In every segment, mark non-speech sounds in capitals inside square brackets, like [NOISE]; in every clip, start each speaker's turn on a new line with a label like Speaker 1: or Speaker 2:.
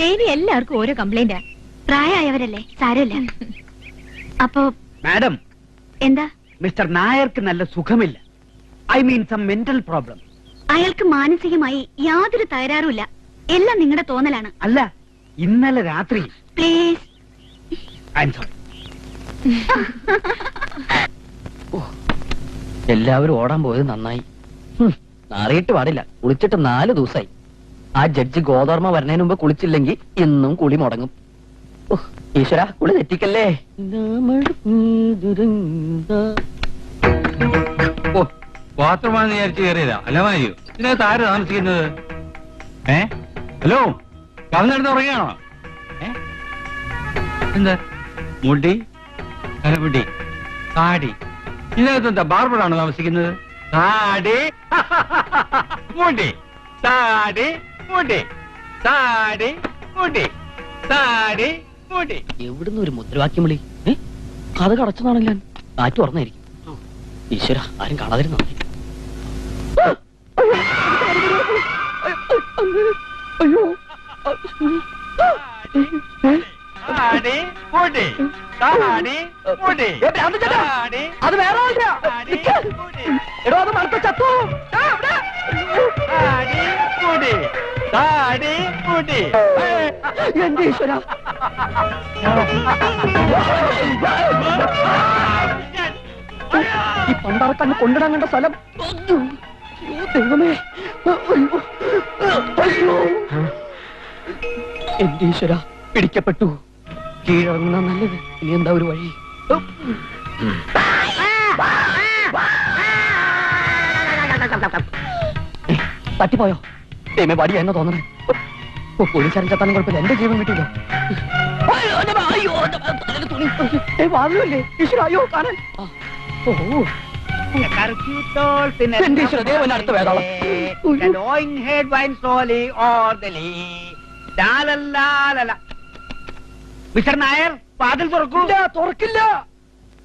Speaker 1: Daily എല്ലാവർക്കും ഓരോ കംപ്ലൈന്റാ
Speaker 2: പ്രായമായവരല്ലേ? സാരമില്ല. അപ്പോ
Speaker 3: മാഡം.
Speaker 2: എന്താ?
Speaker 3: മിസ്റ്റർ നായർക്ക് നല്ല സുഖമില്ല. I mean some mental problem.
Speaker 2: അയാൾക്ക് മാനസികമായി യാതൊരു തകരാറുമില്ല എല്ലാം നിങ്ങളുടെ തോന്നലാണ്.
Speaker 3: അല്ല ഇന്നലെ രാത്രി.
Speaker 2: പ്ലീസ്
Speaker 3: ഐ എം സോറി
Speaker 4: എല്ലാവരും ഓടാൻ പോയത് നന്നായി. നാറിയിട്ട് പാടില്ല. കുളിച്ചിട്ട് നാല് ദിവസമായി ആ ജഡ്ജ് ഗോതർമ്മ വരുന്നതിന് മുമ്പ് കുളിച്ചില്ലെങ്കിൽ ഇന്നും കുളി മുടങ്ങും. ഈശ്വര കുളി തെറ്റിക്കല്ലേ?
Speaker 5: ബാത്റൂമാണെന്ന് വിചാരിച്ച് കയറിയതാ. അല്ല മാരിയോ ഇതിനകത്ത് ആര് താമസിക്കുന്നത്? ഏ? ഹലോ കവന്നെടുത്ത് ഉറങ്ങിയാണോ? എന്താ? മുടി തലമുടി താടി. ഇതിനകത്ത് എന്താ ബാർബറാണോ താമസിക്കുന്നത്? താടി. [LAUGHS] മുടി താടി. മുടി. താടി മുടി. താടി മുടി.
Speaker 4: എവിടുന്ന് ഒരു മുദ്രാവാക്യം വിളി? അത് കഥ കടച്ചതാണല്ലോ കാറ്റ് തുറന്നായിരിക്കും. ഈശ്വര ആരും കാണാതിരുന്ന? അയ്യോ
Speaker 5: താടി മുടി. താടി മുടി.
Speaker 4: അത് വേറെ എടോ അത് മണത്ത ചത്തു? എന്റെ ഈശ്വര? ഈ പണ്ടാറക്കണ്ണ് കൊണ്ടിടാൻ കണ്ട സ്ഥലം. ദൈവമേ. എന്റെ ഈശ്വര? പിടിക്കപ്പെട്ടു. കീഴടങ്ങുന്ന നല്ലത്. ഇനി എന്താ ഒരു വഴി? തട്ടിപ്പോയോ ദൈവമേ പടി എന്നെ തോന്നണേ? പോലീസുകാരൻ ചത്താനും കുഴപ്പമില്ല എന്റെ ജീവൻ കിട്ടിയില്ലോ. മ- അയ്യോ? ഈശ്വര, കാണാൻ. ഓ.
Speaker 3: മിസ്റ്റർ നായർ വാതിൽ തുറക്കൂ.
Speaker 4: ഇല്ല, തുറക്കില്ല.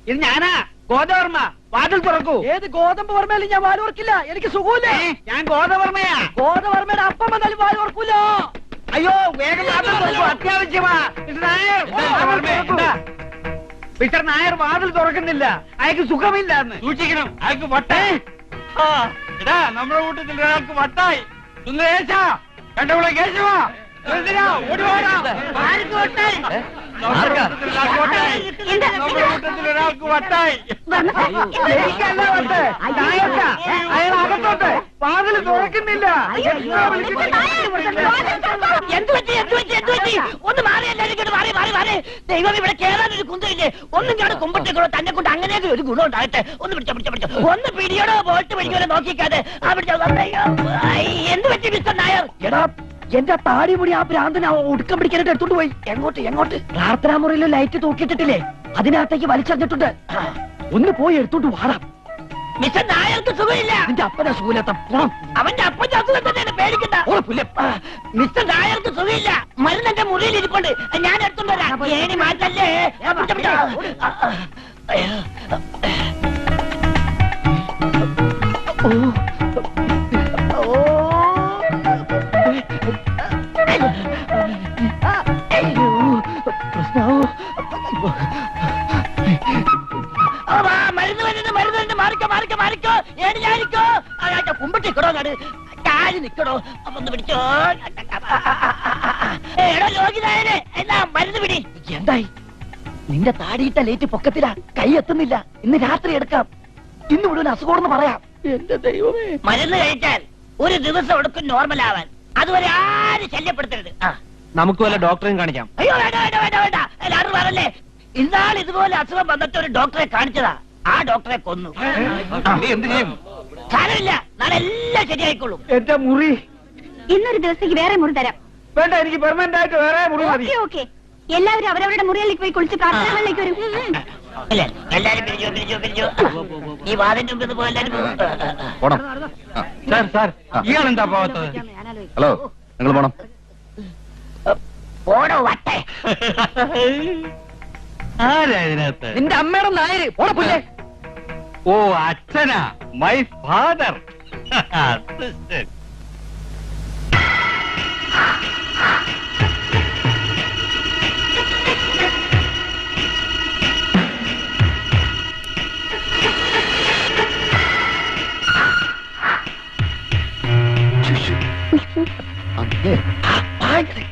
Speaker 3: ഇത് ഞാനാ ഗോദവർമ്മ. വാതിൽ തുറക്കൂ.
Speaker 4: ഏത് ഗോതമ്പ് ഞാൻ വാൽ ഓർക്കില്ല എനിക്ക് സുഖമില്ല.
Speaker 3: ഞാൻ ഗോതവർമ്മയാ
Speaker 4: ഗോതവർമ്മയുടെ അപ്പം വന്നാലും വാൽ ഓർക്കൂല
Speaker 3: അയ്യോ വേഗം വാതിൽ തുറക്കൂ. അത്യാവശ്യമാ. മിസ്റ്റർ നായർ വാതിൽ മിസ്റ്റർ നായർ വാതിൽ തുറക്കുന്നില്ല. അയാൾക്ക് സുഖമില്ല എന്ന്
Speaker 5: സൂക്ഷിക്കണം. അയാൾക്ക് വട്ടേ എടാ നമ്മുടെ കൂട്ടത്തിൽ ഒരാൾക്ക് വട്ടായി. സുന്ദരേശ കണ്ടവിടെ കേശവ. ഓടി
Speaker 3: ഓടാ വട്ടായി?
Speaker 5: ഒരാൾക്ക് വട്ടായി
Speaker 3: എനിക്കല്ല വട്ട് നായർക്കാ അയാൾ അകത്തോട്ട് വാതിൽ തുറക്കുന്നില്ല എത്ര വിളിച്ചിട്ടും
Speaker 4: എന്ത് പറ്റി എന്ത് പറ്റി എന്ത് ഒന്ന് മാറി എല്ലാവരും മാറി മാറി മാറി ദൈവം ഇവിടെ കേറാൻ ഒരു കുന്തിരില്ലേ ഒന്നും ഞാൻ കുമ്പിട്ടേക്കോ തന്നെ കൊണ്ട് അങ്ങനെയൊക്കെ ഒരു ഗുണം ഉണ്ടാകട്ടെ ഒന്ന് പിടിച്ചോ പിടിച്ചോ പിടിച്ചോ ഒന്ന് പിടിയോടോ ബോട്ട് പിടിക്കോ നോക്കിക്കാതെ ആ പിടിച്ചോ എന്ത് പറ്റി മിസ്റ്റർ നായർ എടാ എന്റെ താടി മുടി ആ ഭ്രാന്തന ഒടുക്കം പിടിക്കാനായിട്ട് എടുത്തോണ്ട് പോയി. എങ്ങോട്ട് എങ്ങോട്ട്? പ്രാർത്ഥനാ മുറിയിൽ ലൈറ്റ് തൂക്കിയിട്ടിട്ടില്ലേ? അതിനകത്തേക്ക് വലിച്ചെറിഞ്ഞിട്ടുണ്ട്. ഒന്ന് പോയി എടുത്തോണ്ട് വാടാം. മിസ്റ്റർ നായർക്ക് സുഖമില്ല. നിന്റെ അവന്റെ അപ്പന്റെ അസുഖം തന്നെയാണ് പേടിക്കണ്ട. മിസ്റ്റർ നായർക്ക് സുഖമില്ല. മരുന്ന് എന്റെ മുറിയിൽ ഇരിപ്പുണ്ട്. ഞാൻ എടുത്തോണ്ട് വരാം. മാറ്റല്ലേ? ചാരി നിക്കടോ അപ്പൊ ഒന്ന് പിടിച്ചോ. എടോ യോഗിനായനെ എന്നാ മരുന്ന് പിടി. എന്തായി? നിന്റെ താടിയിട്ട ലേറ്റ് പൊക്കത്തില കൈ എത്തുന്നില്ല. ഇന്ന് രാത്രി എടുക്കാം. ഇന്ന് മുഴുവൻ അസുഖമെന്ന് പറയാം. എന്റെ ദൈവമേ. മരുന്ന് കഴിച്ചാൽ ഒരു ദിവസം എടുക്കും നോർമൽ ആവാൻ അതുവരെ ആരും ശല്യപ്പെടുത്തരുത്. ആ
Speaker 5: നമുക്ക് വല്ല ഡോക്ടറെയും കാണിക്കാം.
Speaker 4: അയ്യോ വേണ്ട വേണ്ട വേണ്ട വേണ്ട. എല്ലാവരും പറഞ്ഞല്ലേ? ഇന്നാൾ ഇതുപോലെ അസുഖം വന്നിട്ട് ഒരു ഡോക്ടറെ കാണിച്ചതാ. ആ ഡോക്ടറെ കൊന്നു.
Speaker 5: നീ എന്ത് ചെയ്യും?
Speaker 4: സാരമില്ല. നാളെ എല്ലാം ശരിയായിക്കോളും.
Speaker 3: എന്റെ മുറി.
Speaker 2: ഇന്നൊരു ദിവസത്തേക്ക് വേറെ മുറി തരാം.
Speaker 3: വേണ്ട എനിക്ക് പെർമനന്റ് ആയിട്ട് വേറെ മുറി മതി.
Speaker 2: Okay okay. എല്ലാവരും അവരവരുടെ മുറികളിലേക്ക് പോയി കുളിച്ച് പ്രാർത്ഥനകളിലേക്ക് വരും. ഉം, ഉം.
Speaker 4: അല്ലേ? എല്ലാരും പിരിഞ്ഞു പിരിഞ്ഞു പിരിഞ്ഞു. ഈ വാതിന്റെ മുമ്പിൽ എല്ലാരും പോ.
Speaker 6: പോണം.
Speaker 5: സാർ സാർ ഇയാൾ എന്താ പോകാത്തത്?
Speaker 6: ഹലോ നിങ്ങൾ പോണം.
Speaker 4: പോടോ വട്ടെ?
Speaker 5: ആരാ ഇതിനകത്ത്?
Speaker 4: നിന്റെ അമ്മയുടെ നായര്. പോണ പുല്ലേ?
Speaker 5: ഓ അച്ഛനാ. My father
Speaker 2: Listen.
Speaker 4: I'm there.
Speaker 2: Ah, finally.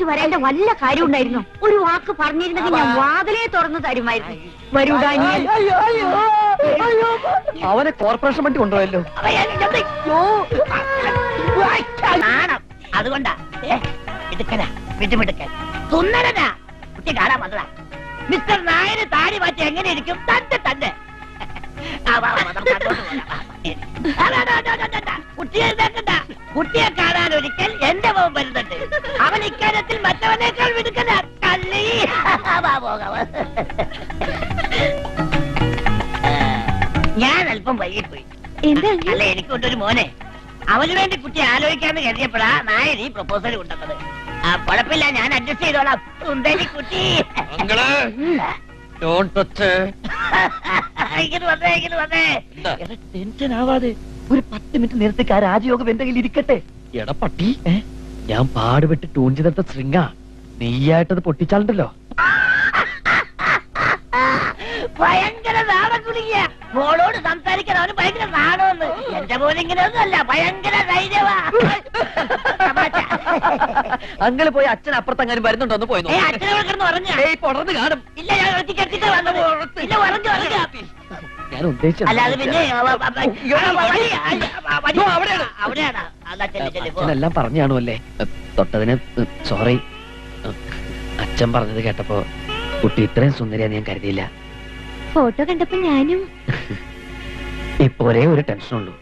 Speaker 2: ഒളിച്ചു വരേണ്ട വല്ല കാര്യം ഉണ്ടായിരുന്നു ഒരു വാക്ക് പറഞ്ഞിരുന്നെങ്കിൽ ഞാൻ വാതിലേ തുറന്നു തരുമായിരുന്നു. വരൂ ഡാനിയൽ
Speaker 4: അവനെ കോർപ്പറേഷൻ വണ്ടി കൊണ്ടുപോയല്ലോ. നാണം. അതുകൊണ്ടാ. മിടുക്കനാ മിടുമിടുക്കൻ സുന്ദരനാ. കുട്ടി കാണാൻ വന്നതാ. മിസ്റ്റർ നായര് താടി മാറ്റി എങ്ങനെ ഇരിക്കും? തന്റെ തന്നെ കുട്ടിയെ ഇതാക്കണ്ട കുട്ടിയെ കാണാൻ ഒരിക്കൽ എന്റെ മോൻ വരുന്നുണ്ട് അവൻ ഇക്കാര്യത്തിൽ മറ്റവനേക്കാൾ മിടുക്കനാ കള്ളി വാ, ഞാൻ അല്പം വൈകിപ്പോയി അല്ല എനിക്കൊണ്ടൊരു മോനെ അവന് വേണ്ടി കുട്ടി. ആലോചിക്കാന്ന് കരുതിയപ്പോഴാ നായരി ഈ പ്രപ്പോസൽ കൊണ്ടുവന്നത് ആ കുഴപ്പമില്ല ഞാൻ അഡ്ജസ്റ്റ് ചെയ്തോളാം സുന്ദരി കുട്ടി [LAUGHS] ടെൻഷൻ ആവാതെ ഒരു പത്ത് മിനിറ്റ് നേരത്തേക്ക് ആ രാജയോഗം എന്തെങ്കിലും ഇരിക്കട്ടെ.
Speaker 5: എടാ പട്ടി.
Speaker 4: ഞാൻ പാടുപെട്ട് ട്യൂൺ ചെയ്തെടുത്ത ശൃംഗ നെയ്യായിട്ടത് പൊട്ടിച്ചാലുണ്ടല്ലോ. ഭയങ്കര കുടുങ്ങിയ. മോളോട് സംസാരിക്കാൻ അവന് ഭയങ്കര നാണമെന്ന് എന്റെ പോലെ ഇങ്ങനെയൊന്നുമല്ല ഭയങ്കര ധൈര്യവാ.
Speaker 7: അങ്ങൾ പോയി അച്ഛൻ അപ്പുറത്തെങ്ങാനും വരുന്നുണ്ടോ? എന്ന് പോയി
Speaker 4: അച്ഛനെ കിടന്ന് ഉറങ്ങുക.
Speaker 7: തുടർന്ന് കാണും.
Speaker 4: ഇല്ല ഞാൻ ഒറ്റയ്ക്ക് വന്നത്. ഇല്ല ഉറങ്ങി ഉറങ്ങുക.
Speaker 7: ഞാൻ ഉദ്ദേശിച്ചത്
Speaker 4: അല്ല അത് പിന്നെ ആ, ആ, ആ,
Speaker 7: അയ്യോ,
Speaker 4: ആ, വഴി, ആ, ആ,
Speaker 7: അവിടെയാണ്.
Speaker 4: അവിടെയാണ്. അതാ ചെല്ലു ചെല്ലു
Speaker 7: അച്ഛനെല്ലാം പറഞ്ഞു കാണുമല്ലേ? തൊട്ടതിന് സോറി അച്ഛൻ പറഞ്ഞത് കേട്ടപ്പോ കുട്ടി ഇത്രയും സുന്ദരിയാന്ന് ഞാൻ കരുതിയില്ല.
Speaker 8: ഫോട്ടോ കണ്ടപ്പോ ഞാനും. [LAUGHS]
Speaker 7: ഇപ്പൊ ഒരേ ഒരു ടെൻഷനുള്ളൂ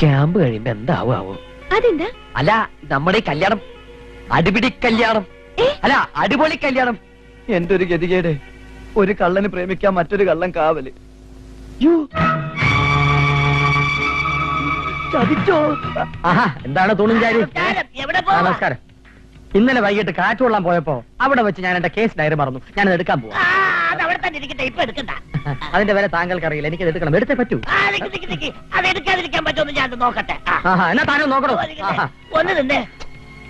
Speaker 7: ക്യാമ്പ് കഴിയുമ്പോ എന്താവും ആവോ?
Speaker 8: അതെന്താ?
Speaker 7: അല്ല നമ്മുടെ ഈ കല്യാണം. അടിപിടി കല്യാണം. അല്ല അടിപൊളി കല്യാണം. എന്റെ ഒരു ഗതികേട്. ഒരു കള്ളന് പ്രേമിക്കാൻ മറ്റൊരു കള്ളൻ കാവൽ. ആഹാ എന്താണ് തുണിഞ്ചാരി?
Speaker 4: നമസ്കാരം,
Speaker 7: ഇന്നലെ വൈകിട്ട് കാറ്റുകൊള്ളാൻ പോയപ്പോ അവിടെ വെച്ച് ഞാൻ എന്റെ കേസ് ഡയറി മറന്നു. ഞാൻ എടുക്കാൻ പോവാ. അതിന്റെ വരെ താങ്കൾക്ക് അറിയില്ല എനിക്ക് എടുക്കണം. എടുത്തേ പറ്റൂ.
Speaker 4: അത് എടുക്കാതിരിക്കാൻ പറ്റുമെന്ന് ഞാൻ നോക്കട്ടെ.
Speaker 7: എന്നാ താനും നോക്കണോ.
Speaker 4: ഒന്ന് നിന്നേ.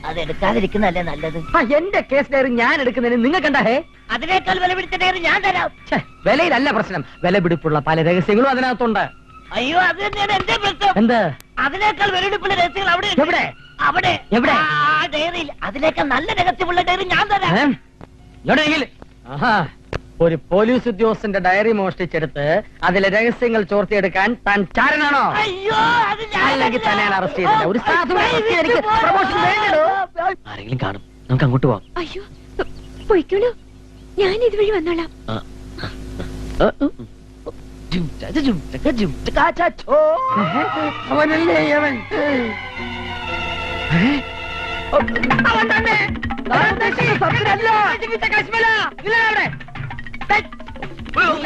Speaker 4: അത് എടുക്കാതിരിക്കുന്നല്ലേ നല്ലത്?
Speaker 7: ആ, എന്റെ കേസ് ഡയറി ഞാൻ എടുക്കുന്നതിന് നിങ്ങൾക്ക് എന്താ ഹേ?
Speaker 4: അതിനേക്കാൾ വില പിടിച്ച ഡയറി ഞാൻ തരാം.
Speaker 7: ഛെ, വിലയിലല്ല പ്രശ്നം. വിലപിടിപ്പുള്ള പല രഹസ്യങ്ങളും അതിനകത്തുണ്ട്.
Speaker 4: അയ്യോ അത് തന്നെയാണ് എന്റെ പ്രശ്നം.
Speaker 7: എന്ത്?
Speaker 4: അതിനേക്കാൾ വിലപിടിപ്പുള്ള രഹസ്യങ്ങൾ അവിടെ ഉണ്ട്.
Speaker 7: എവിടെ?
Speaker 4: അവിടെ.
Speaker 7: എവിടെ?
Speaker 4: ആ ഡയറിയിൽ. അതിനേക്കാൾ നല്ല രഹസ്യമുള്ള ഡയറി ഞാൻ തരാം.
Speaker 7: ഏ? എവിടെയെങ്കിലും ആഹാ. ഒരു പോലീസ് ഉദ്യോഗസ്ഥന്റെ ഡയറി മോഷ്ടിച്ചെടുത്ത് അതിലെ രഹസ്യങ്ങൾ ചോർത്തിയെടുക്കാൻ താൻ ചാരനാണോ അല്ലെങ്കിൽ തന്നെ അറസ്റ്റ് ചെയ്തില്ല ഒരു എനിക്ക് promotion ആരെങ്കിലും കാണും നമുക്ക് അങ്ങോട്ട് പോവാം
Speaker 8: അയ്യോ പോയിക്കോളൂ ഞാൻ ഇതുവഴി വന്നോളാം
Speaker 7: അവനല്ലേ അവൻ അവൻ തന്നെ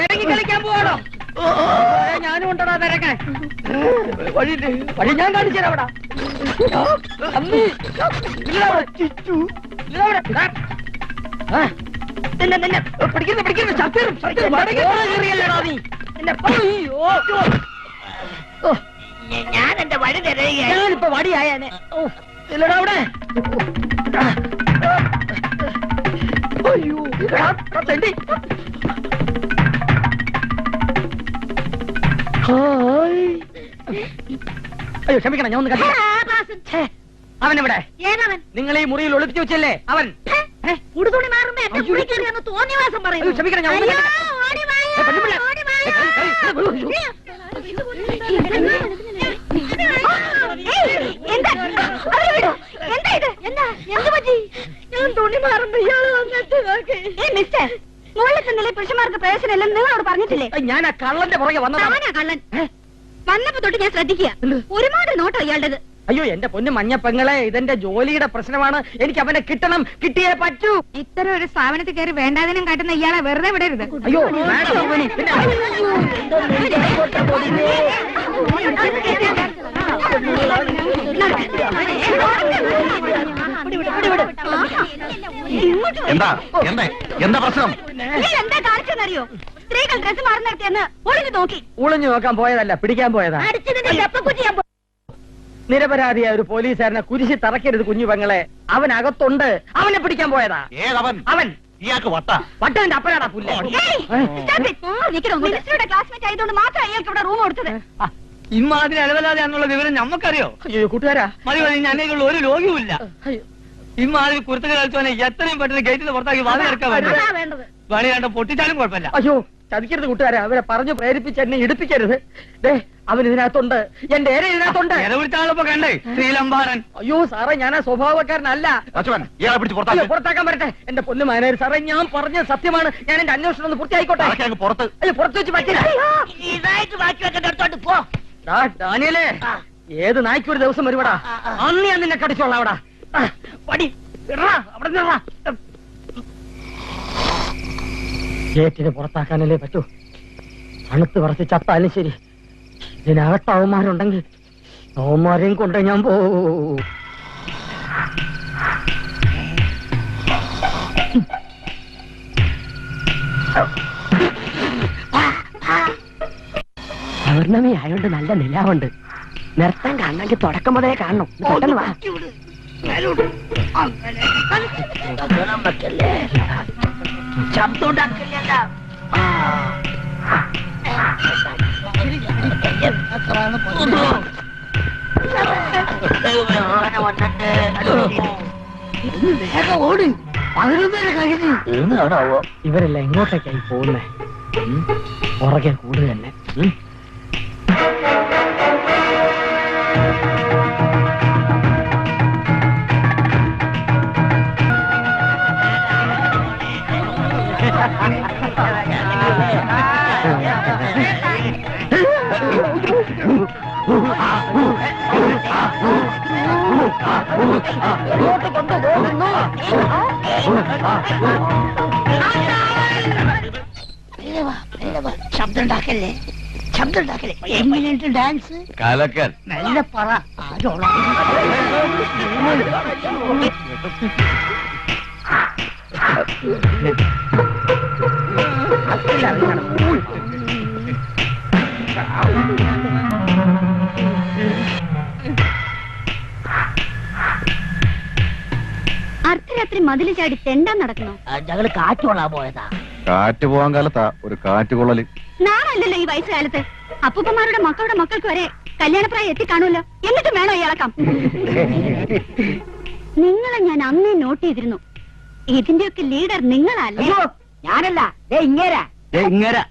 Speaker 7: ഇറങ്ങി കളിക്കാൻ പോവാണോ ഞാനും ഉണ്ടടാ നിരക്കാൻ വഴി വഴി ഞാൻ കാണിച്ചു തരാം. നിന്നെ, നിന്നെ. പിടിക്കുന്നു, പിടിക്കുന്നു. വടകേറ് കീറിയല്ലേടാ നീ. നിന്നെ
Speaker 4: ഞാൻ എന്റെ വഴി തരുകയാണ്
Speaker 7: ഞാനിപ്പോ വടിയായനെ. ഇല്ലടാ അവിടെ. അയ്യോ. തെണ്ടി. അയ്യോ ക്ഷമിക്കണം ഞാൻ ഒന്ന് കണ്ടു. ഇവിടെ
Speaker 2: ഏനവൻ
Speaker 7: നിങ്ങൾ ഈ മുറിയിൽ ഒളിപ്പിച്ചു വെച്ചല്ലേ? അവൻ.
Speaker 2: ഉടുതുണി മാറുമ്പോ എന്റെ. മുറി കയറി ഒന്ന് തോന്നിവാസം
Speaker 7: അയ്യോ, ക്ഷമിക്കണം, ഞാൻ ഒന്നും
Speaker 2: പറ്റി? ഞാൻ തുണി മാറുമ്പോ ഇയാൾ വന്നിട്ട് നോക്കി. ഏ മിസ്റ്റർ. മുകളിലത്തെ നില പുരുഷന്മാർക്ക് പ്രവേശനമില്ലെന്ന് നിങ്ങളോട് പറഞ്ഞിട്ടില്ലേ?
Speaker 7: ഞാൻ ആ കള്ളന്റെ പുറകെ വന്നതാണ്
Speaker 2: കള്ളൻ? വന്നപ്പോ തൊട്ട് ഞാൻ ശ്രദ്ധിക്കുക.
Speaker 7: എന്ത്?
Speaker 2: ഒരുപാട് നോട്ടോ ഇയാളുടേത്.
Speaker 7: അയ്യോ എന്റെ പൊന്നു മഞ്ഞ പെങ്ങളെ ഇതെന്റെ ജോലിയുടെ പ്രശ്നമാണ്. എനിക്ക് അവനെ കിട്ടണം. കിട്ടിയേ പറ്റൂ.
Speaker 2: ഇത്തരം ഒരു സ്ഥാപനത്തിൽ കയറി വേണ്ടാതിനും കാട്ടുന്ന ഇയാളെ വെറുതെ വിടരുത്.
Speaker 7: അയ്യോ മാഡം, പിന്നെ
Speaker 6: എന്താ? എന്താ? എന്താ പ്രശ്നം?
Speaker 2: എന്താ കാണിച്ചെന്നറിയോ സ്ത്രീകൾ ഡ്രസ് മാറുന്നിടത്തെന്ന് ഒളിഞ്ഞു നോക്കി.
Speaker 7: ഒളിഞ്ഞു നോക്കാൻ പോയതല്ല പിടിക്കാൻ പോയതാ. നിരപരാധിയായ ഒരു പോലീസുകാരനെ കുരിശി തറക്കരുത് കുഞ്ഞു പെങ്ങളെ. അവൻ അകത്തുണ്ട് അവനെ പിടിക്കാൻ പോയതാ.
Speaker 6: ഏതവൻ?
Speaker 7: അവൻ.
Speaker 6: ഇയാൾക്ക് വട്ട.
Speaker 7: എന്നുള്ള അപ്പനാടാ പുല്ല.
Speaker 2: മിനിസ്റ്ററുടെ ക്ലാസ്മേറ്റ് ആയതുകൊണ്ട് മാത്രം അയാൾക്ക് ഇവിടെ റൂം കൊടുത്തത്.
Speaker 5: ഇമ്മാതിരി അലവലാതെയാന്നുള്ള വിവരം ഞമ്മക്കറിയോ?
Speaker 7: അയ്യോ കൂട്ടുകാരാ.
Speaker 5: മതി മതി ഞാനേക്കുള്ള ഒരു രോഗിയുമില്ല. ഇമ്മാതിരി കുരുത്തക കളിച്ചവനെ എത്രയും പെട്ടെന്ന് ഗേറ്റിൽ പുറത്താക്കി വാതി ഇറക്കാൻ
Speaker 2: വേണ്ടത്.
Speaker 5: വേണി രണ്ട് പൊട്ടിച്ചാലും കുഴപ്പമില്ല.
Speaker 7: അയ്യോ ചതിക്കരുത് കൂട്ടുകാരെ. അവരെ പറഞ്ഞു പ്രേരിപ്പിച്ച് എന്നെ ഇടിപ്പിക്കരുത്. ദേ അവൻ ഇതിനകത്തുണ്ട്. എന്റെ ഏര ഇതിനകത്തുണ്ട്.
Speaker 5: ഇര പിടിച്ചാളിപ്പോ കണ്ടേ ശ്രീലംബാരൻ
Speaker 7: അയ്യോ സാറേ ഞാൻ ആ സ്വഭാവക്കാരനല്ല. പുറത്താക്കാൻ വരട്ടെ എന്റെ പൊന്നു മാനേജർ സാറേ ഞാൻ പറഞ്ഞ സത്യമാണ്. ഞാൻ എന്റെ അന്വേഷണം ഒന്ന് പൂർത്തിയായിക്കോട്ടെ?
Speaker 6: പുറത്ത്.
Speaker 7: അയ്യോ പുറത്തു വെച്ച് പറ്റില്ല ഡാനിയലേ ഏത് നായ്ക്കൊരു ദിവസം വരുവടാ അന്ന് ഞാൻ നിന്നെ കടിച്ചോളാം അവിടെ. ഗേറ്റിന് പുറത്താക്കാനല്ലേ പറ്റൂ? തണുത്ത് പറച്ച് ചത്താലും ശരി. ഇതിനകത്ത് അവന്മാരുണ്ടെങ്കിൽ അവന്മാരെയും കൊണ്ട് ഞാൻ പോ പൗർണമി ആയോണ്ട് നല്ല നിലാവുണ്ട്. നൃത്തം കാണണമെങ്കിൽ തുടക്കം മുതലേ കാണണം. പെട്ടെന്ന് വാ.
Speaker 4: ശബ്ദം ഉണ്ടാക്കില്ല
Speaker 7: ഇവരെല്ലാം എങ്ങോട്ടേക്കായി പോകുന്നേ. പുറകെ കൂടുതൽ തന്നെ ഉം.
Speaker 4: ശബ്ദം ഉണ്ടാക്കല്ലേ ശബ്ദം ഉണ്ടാക്കല്ലേ എങ്ങനെയുണ്ട് ഡാൻസ്?
Speaker 6: കലക്കൻ.
Speaker 4: നല്ല പറ. ആരോളാ?
Speaker 2: അർദ്ധരാത്രി മതിൽ ചാടി തെണ്ടാൻ നടക്കുന്നു?
Speaker 4: ഞങ്ങൾ കൊള്ളാൻ പോയതാ.
Speaker 6: കാറ്റ് പോകാൻ കാലത്താ ഒരു കാറ്റ് കൊള്ളൽ.
Speaker 2: നാളല്ലല്ലോ ഈ വയസ്സുകാലത്ത്. അപ്പൂപ്പന്മാരുടെ മക്കളുടെ മക്കൾക്ക് വരെ കല്യാണപ്രായം എത്തിക്കാണുമല്ലോ. എന്നിട്ടും വേണോ ഈ ഇളക്കം. നിങ്ങളെ ഞാൻ അന്നേ നോട്ട് ചെയ്തിരുന്നു. ഇതിന്റെയൊക്കെ ലീഡർ നിങ്ങളല്ലേ?
Speaker 4: ഞാനല്ല. ഇങ്ങേരാ. ഇങ്ങേരാ.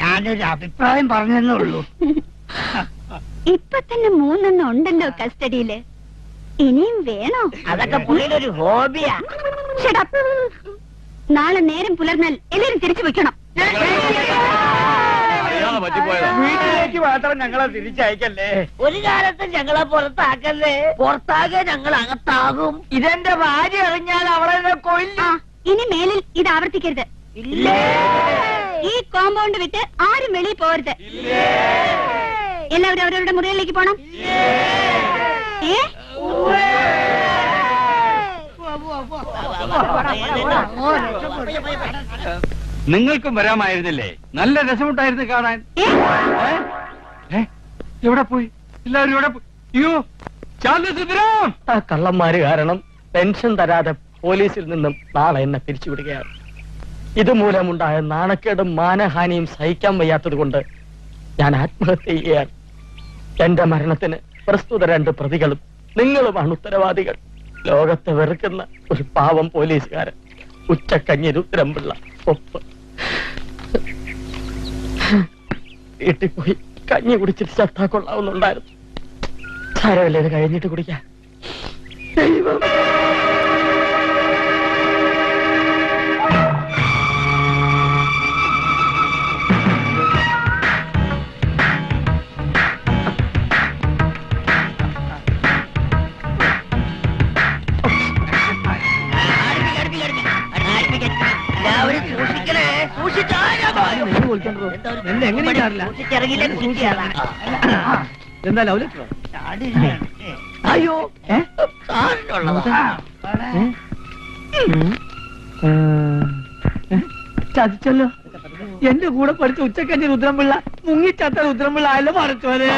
Speaker 4: ഞാനൊരു അഭിപ്രായം പറഞ്ഞു ഉള്ളൂ.
Speaker 2: ഇപ്പൊ തന്നെ മൂന്നെണ്ണം ഉണ്ടല്ലോ കസ്റ്റഡിയിൽ. ഇനിയും വേണോ?
Speaker 4: അതൊക്കെ പുള്ളിയുടെ ഒരു ഹോബിയാ.
Speaker 2: Shut നാളെ നേരം പുലർന്നാൽ എല്ലാരും തിരിച്ചു വെക്കണം
Speaker 5: വീട്ടിലേക്ക് മാത്രം ഞങ്ങളെ തിരിച്ചയക്കല്ലേ?
Speaker 4: ഒരു കാലത്ത് ഞങ്ങളെ പുറത്താക്കല്ലേ? പുറത്താകെ ഞങ്ങൾ അകത്താകും
Speaker 7: ഇതെന്റെ ഭാര്യ അറിഞ്ഞാൽ അവളെ കൊല്ല.
Speaker 2: ഇനി മേലിൽ ഇത് ആവർത്തിക്കരുത്.
Speaker 4: ഇല്ലേ?
Speaker 2: ഈ കോമ്പൗണ്ട് വിട്ട് ആരും വെളിയിൽ പോകരുത്. എല്ലാവരും അവരവരുടെ മുറികളിലേക്ക് പോണം. ഏ?
Speaker 5: നിങ്ങൾക്കും വരാമായിരുന്നില്ലേ? നല്ല രസമുണ്ടായിരുന്നു കാണാൻ? എവിടെ പോയി? എല്ലാവരും എവിടെ പോയി? അയ്യോ ചാന്ദ്രസുന്ദരം
Speaker 7: ആ കള്ളന്മാര് കാരണം പെൻഷൻ തരാതെ പോലീസിൽ നിന്നും നാളെ എന്നെ പിരിച്ചുവിടുകയാണ്. ഇതുമൂലമുണ്ടായ നാണക്കേടും മാനഹാനിയും സഹിക്കാൻ വയ്യാത്തത് കൊണ്ട് ഞാൻ ആത്മഹത്യ ചെയ്യുകയാണ്. എന്റെ മരണത്തിന് പ്രസ്തുത രണ്ട് പ്രതികളും നിങ്ങളുമാണ് ഉത്തരവാദികൾ ലോകത്തെ വെറുക്കുന്ന ഒരു പാവം പോലീസുകാരൻ. ഉച്ചക്കഞ്ഞി രുദ്രംപിള്ള. ഒപ്പ്. വീട്ടിൽ പോയി കഞ്ഞി കുടിച്ചിട്ട് ചത്താ കൊള്ളാവുന്നുണ്ടായിരുന്നു. സാരമില്ല ഇത് കഴിഞ്ഞിട്ട് കുടിക്കാം. ദൈവം എന്താ ലവ് അയ്യോ? ചതിച്ചല്ലോ. എന്റെ കൂടെ പഠിച്ച ഉച്ചക്കഞ്ഞി രുദ്രംപിള്ള മുങ്ങിച്ചത്ത രുദ്രംപിള്ള ആയല്ലോ മറച്ചോനെ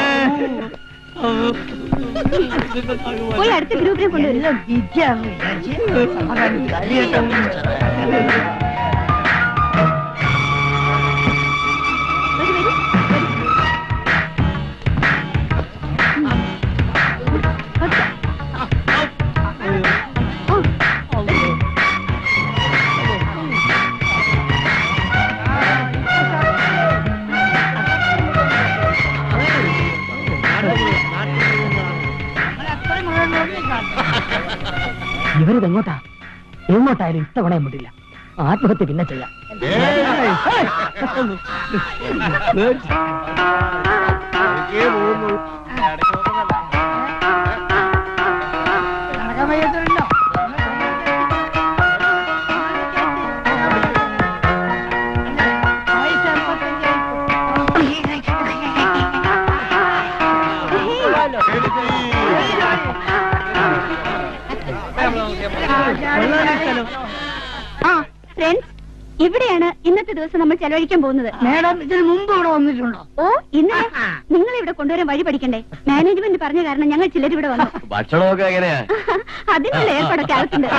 Speaker 2: പോയി അടുത്ത ഗ്രൂപ്പിനെ കൊണ്ടുവരും വരൂ,
Speaker 7: ഇവരിതെങ്ങോട്ടാ എങ്ങോട്ടായാലും ഇത്തവണ മുടില്ല ആത്മഹത്യ പിന്നെ ചെയ്യാം
Speaker 2: ആ ഇവിടെയാണ് ഇന്നത്തെ ദിവസം നമ്മൾ ചെലവഴിക്കാൻ പോകുന്നത്.
Speaker 7: മാഡം ഇതിന് മുമ്പ് ഇവിടെ വന്നിട്ടുണ്ടോ?
Speaker 2: ഓ ഇന്ന് നിങ്ങൾ ഇവിടെ കൊണ്ടുവരാൻ വഴി പഠിക്കണ്ടേ? മാനേജ്മെന്റ് പറഞ്ഞ കാരണം ഞങ്ങൾ ചിലർ ഇവിടെ വന്നു. [LAUGHS]
Speaker 6: ഭക്ഷണമൊക്കെ എങ്ങനെയാ?
Speaker 2: അതിനുള്ള ഏർപ്പാടൊക്കെ അകത്തുണ്ട് [LAUGHS]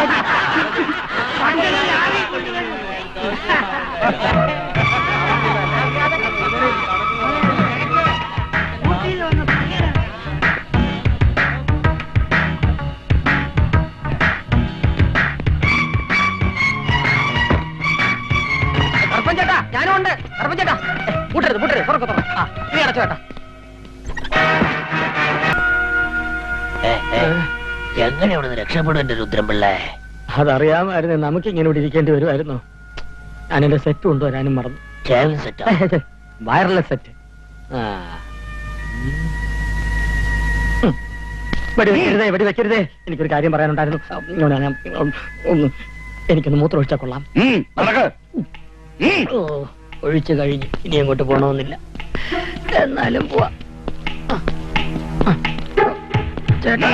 Speaker 2: [LAUGHS]
Speaker 7: ഞാനും ഉണ്ട് കറുപ്പൻ ചേട്ടാ കൂട്ടരുത് കൂട്ടരുത്. തുറക്കു തുറക്കും. ആ നീ അടച്ചു ചേട്ടാ
Speaker 4: എങ്ങനെ ഇവിടെ രക്ഷപ്പെടും എന്റെ രുദ്രംപിള്ള
Speaker 7: അതറിയാമായിരുന്നു. നമുക്ക് ഇങ്ങനെ ഇവിടെ ഇരിക്കേണ്ടി വരുമായിരുന്നു. ഞാൻ എന്റെ സെറ്റ് കൊണ്ടുവരാനും മറന്നു.
Speaker 4: ട്രാവൽ സെറ്റാ
Speaker 7: വയർലെസ് സെറ്റ് [LAUGHS] വെടി വെക്കരുതേ വെടി വെക്കരുതേ എനിക്കൊരു കാര്യം പറയാനുണ്ടായിരുന്നു. ഇങ്ങനെ ഞാൻ ഒന്ന് എനിക്കൊന്ന് മൂത്രം ഒഴിച്ചാൽ കൊള്ളാം.
Speaker 6: ഉം, നടക്ക്.
Speaker 7: ഓ ഒഴിച്ചു കഴിഞ്ഞു ഇനി അങ്ങോട്ട് പോണമെന്നില്ല എന്നാലും പോവാ. ചേട്ടാ.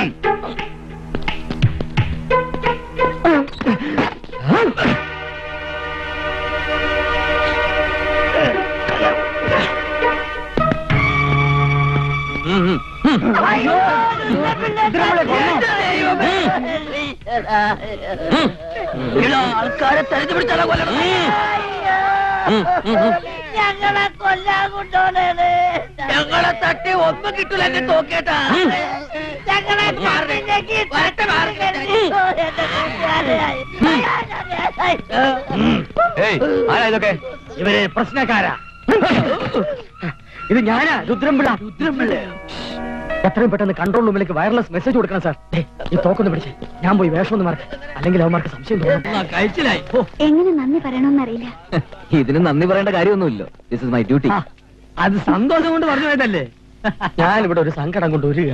Speaker 4: ആൾക്കാരെ തെരഞ്ഞു പിടിച്ചാലോ കൊല്ലണം. ഞങ്ങളെ കൊല്ലാൻ കൊണ്ടോണേ ഞങ്ങളെ തട്ടി ഒന്നും കിട്ടൂല എന്നെ തോക്കേട്ടാ. ഞങ്ങളെ പറഞ്ഞേക്ക് തട്ടി
Speaker 6: ഏയ് ആരാ ഇതൊക്കെ?
Speaker 7: ഇവർ പ്രശ്നക്കാരാ. ഇത് ഞാനാ രുദ്രംപിള്ള രുദ്രംപിള്ള എത്രയും പെട്ടെന്ന് കൺട്രോൾ റൂമിലേക്ക് വയർലെസ് മെസ്സേജ് കൊടുക്കണം സാർ ദേ, ഈ തോക്കൊന്ന് പിടിച്ച്. ഞാൻ പോയി വേഷം ഒന്ന് മാർക്ക്. അല്ലെങ്കിൽ അവന്മാർക്ക് സംശയം തോന്നും.
Speaker 2: എങ്ങനെ നന്ദി പറയണമെന്നറിയില്ല [LAUGHS]
Speaker 6: ഇതിന് നന്ദി പറയേണ്ട കാര്യമൊന്നുമില്ല. ദിസ് ഇസ് മൈ ഡ്യൂട്ടി
Speaker 7: അത് സന്തോഷം കൊണ്ട് പറഞ്ഞു പോയതല്ലേ? [LAUGHS] ഞാൻ ഇവിടെ ഒരു സങ്കടം കൊണ്ട് ഒരുക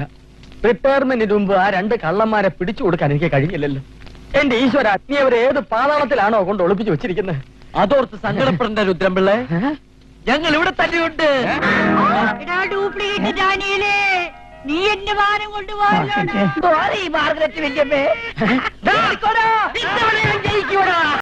Speaker 7: റിട്ടയർമെന്റിന് മുമ്പ് ആ രണ്ട് കള്ളന്മാരെ പിടിച്ചു കൊടുക്കാൻ എനിക്ക് കഴിയില്ലല്ലോ എന്റെ ഈശ്വര നീ അവരെ ഏത് പാതാളത്തിലാണോ കൊണ്ട് ഒളിപ്പിച്ചു വെച്ചിരിക്കുന്നത്
Speaker 6: അതോർത്ത് സങ്കടപ്പെടേണ്ട [LAUGHS] രുദ്രംപിള്ളേ ഞങ്ങൾ ഇവിടെ തന്നെയുണ്ട്
Speaker 4: നീ എന്റെ വാരം കൊണ്ടുപോകാൻ മാർഗരറ്റ് വല്യമ്മേ